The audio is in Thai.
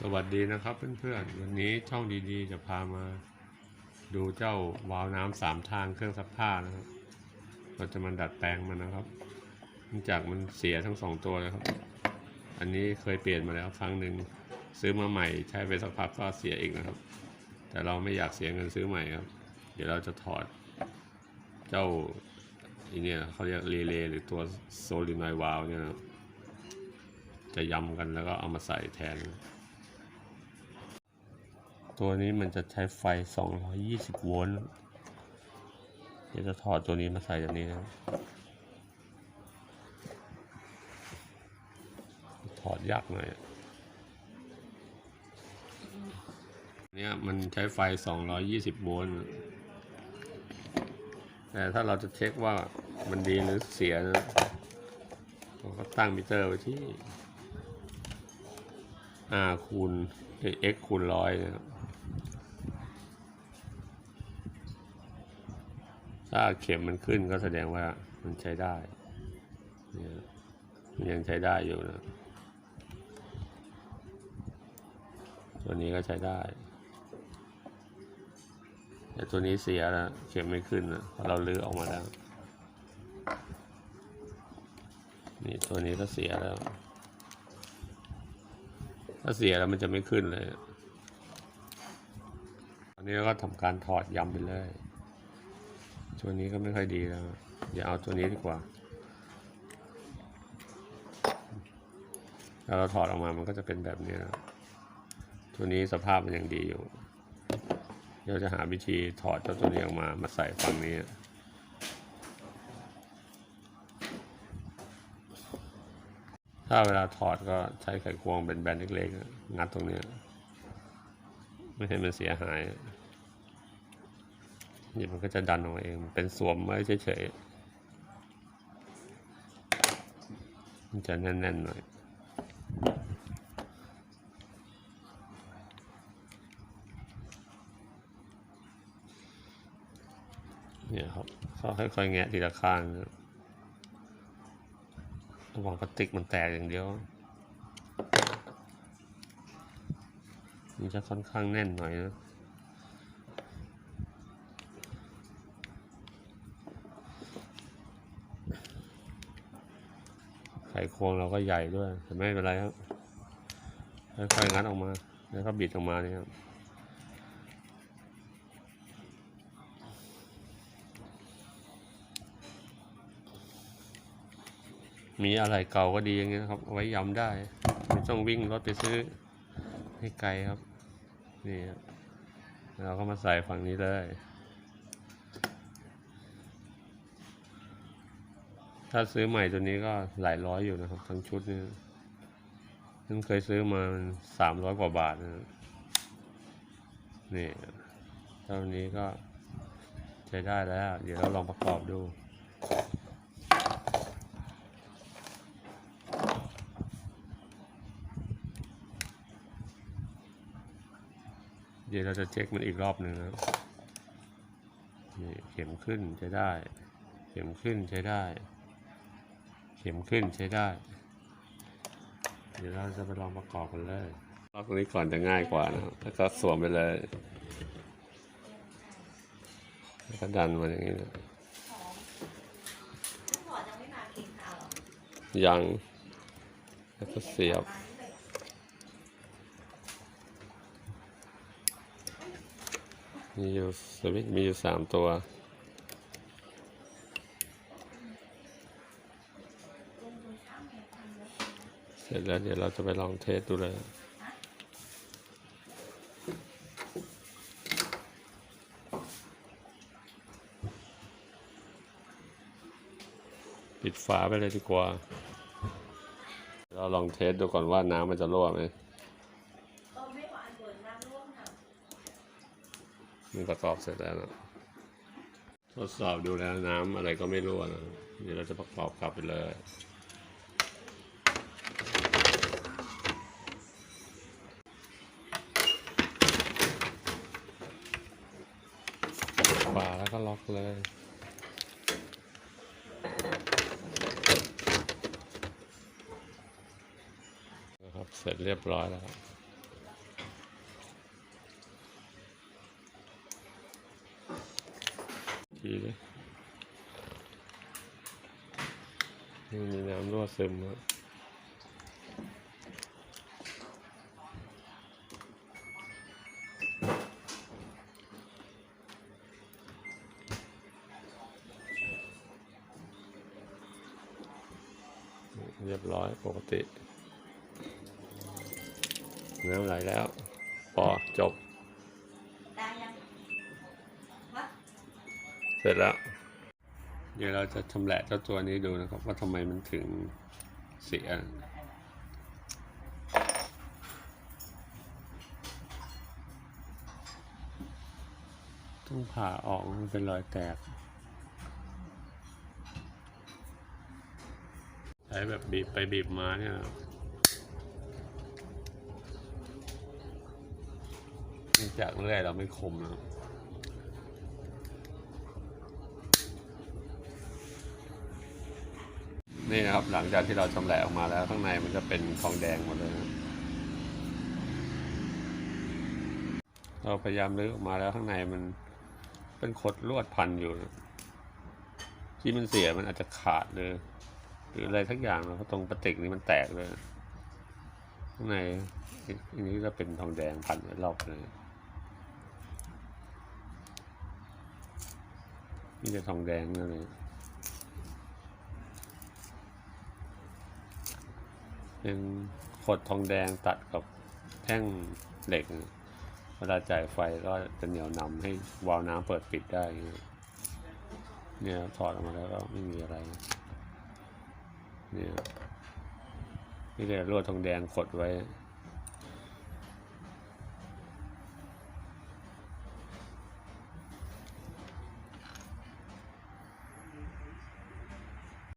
สวัสดีนะครับเพื่อนๆ วันนี้ช่องดีๆ จะพามาดูเจ้าวาล์วน้ำสามทางเครื่องซักผ้านะครับ เราจะมาดัดแปลงมันนะครับเนื่องจากมันเสียทั้งสองตัวเลยครับ อันนี้เคยเปลี่ยนมาแล้วครั้งหนึ่งซื้อมาใหม่ใช้ไปสักพักก็เสียอีกนะครับ แต่เราไม่อยากเสียเงินซื้อใหม่ครับ เดี๋ยวเราจะถอด เจ้าอีเนี่ยเขาเรียกรีเลย์หรือตัวโซลินอยวาล์วเนี่ยนะครับจะยำกันแล้วก็เอามาใส่แทน ตัวนี้มันจะใช้ไฟ 220 โวลต์ เดี๋ยวจะถอดตัวนี้มาใส่ตัวนี้นะ ถอดยากหน่อยเนี่ยมันใช้ไฟ 220 โวลต์ แต่ถ้าเราจะเช็คว่ามันดีหรือเสียนะเราก็ตั้งมิเตอร์ไว้ที่ R คูณ x คูณร้อยนะครับ ถ้าเข็มมันขึ้นก็แสดงว่ามันใช้ได้เนี่ยมันยังใช้ได้อยู่นะ ตัวนี้ก็ใช้ได้ แต่ตัวนี้เสียแล้วเข็มไม่ขึ้นนะเราเลื้อออกมาแล้ว นี่ตัวนี้ก็เสียแล้ว ถ้าเสียแล้วมันจะไม่ขึ้นเลย อันนี้ก็ทำการถอดยำไปเลย ตัวนี้ก็ไม่ค่อยดีแล้ว อย่าเอาตัวนี้ดีกว่าถ้าเราถอดออกมามันก็จะเป็นแบบนี้นะตัวนี้สภาพมันยังดีอยู่ เดี๋ยวจะหาวิธีถอดเจ้าตัวนี้ออกมา มาใส่ฝั่งนี้ถ้าเวลาถอดก็ใช้ไขควงเป็นแบนเล็กๆงัดตรงนี้ ไม่ให้มันเสียหาย นี่มันก็จะดันออกมาเองเป็นสวมไว้เฉยๆมันจะแน่นๆหน่อยเนี่ยครับเขาค่อยๆแงะทีละข้างนะระวังพลาสติกมันแตกอย่างเดียวมันจะค่อนข้างแน่นหน่อยนะ ไขควงเราก็ใหญ่ด้วยแต่ไม่เป็นไรครับค่อยๆงัดออกมา แล้วก็บิดออกมาเนี่ยครับมีอะไรเก่าก็ดีอย่างเงี้ยครับเอาไว้ย้ำได้ ไม่ต้องวิ่งรถไปซื้อให้ไกลครับ นี่ครับเราก็มาใส่ฝั่งนี้เลย ถ้าซื้อใหม่ตัวนี้ก็หลายร้อยอยู่นะครับ ทั้งชุดนี่ฉันเคยซื้อมาสามร้อยกว่าบาทนะนี่เท่านี้ก็ใช้ได้แล้ว เดี๋ยวเราลองประกอบดูเดี๋ยวเราจะเช็คมันอีกรอบหนึ่งนะนี่เข็มขึ้นใช้ได้ เข็มขึ้นใช้ได้ ข็มขึ้นใช้ได้ เดี๋ยวเราจะไปลองประกอบกันเลยรอบตรงนี้ก่อนจะง่ายกว่านะครับแล้วก็สวมไปเลยแล้วก็ดันมาอย่างนี้นะยังแล้วก็เสียบมีอยู่สวิตมีอยู่สามตัว สร็จแล้วเดี๋ยวเราจะไปลองเทสดูเลยปิดฝาไปเลยดีกว่า เราลองเทสดูก่อนว่าน้ำมันจะรั่วไหมมไม่หวานเปิดน้ำร่วมค่ะมันประกอบเสร็จแล้วนะทดสอบดูแล้วน้ำอะไรก็ไม่รั่วนะเดี๋ยวเราจะประกอบกลับไปเลย เลย นะครับ เสร็จเรียบร้อยแล้วทีนี่มีน้ำรั่วซึมครับ เรียบร้อยปกติน้ำไหลแล้วพอจบได้ยังวะเสร็จแล้ว เดี๋ยวเราจะชำแหละเจ้าตัวนี้ดูนะครับ ว่าทำไมมันถึงเสียต้องผ่าออกมันเป็นรอยแตก ช้แบบบีบไปบีบมาเนี่ยนองจากเลื่อยเราไม่คมนะครับนี่นะครับหลังจากที่เราชำแหละออกมาแล้วข้างในมันจะเป็นทองแดงหมดเลยนะเราพยายามลื้อออกมาแล้วข้างในมันเป็นขดลวดพันอยู่นะที่มันเสียมันอาจจะขาดเลย หรืออะไรทักอย่างนะเพราะตรงปฏิกนี้มันแตกเลยข้างในอันนี้ก็เป็นทองแดงพันไว้รอบเลยนี่จะทองแดงนั่นเลยเป็นขดทองแดงตัดกับแท่งเหล็ก เวลาจ่ายไฟก็จะเหนียวนำให้วาล์วน้ำเปิดปิดได้เงี้ยเนี่ยถอดออกมาแล้วก็ไม่มีอะไร เนี่ยนี่เลยลวดทองแดงขดไว้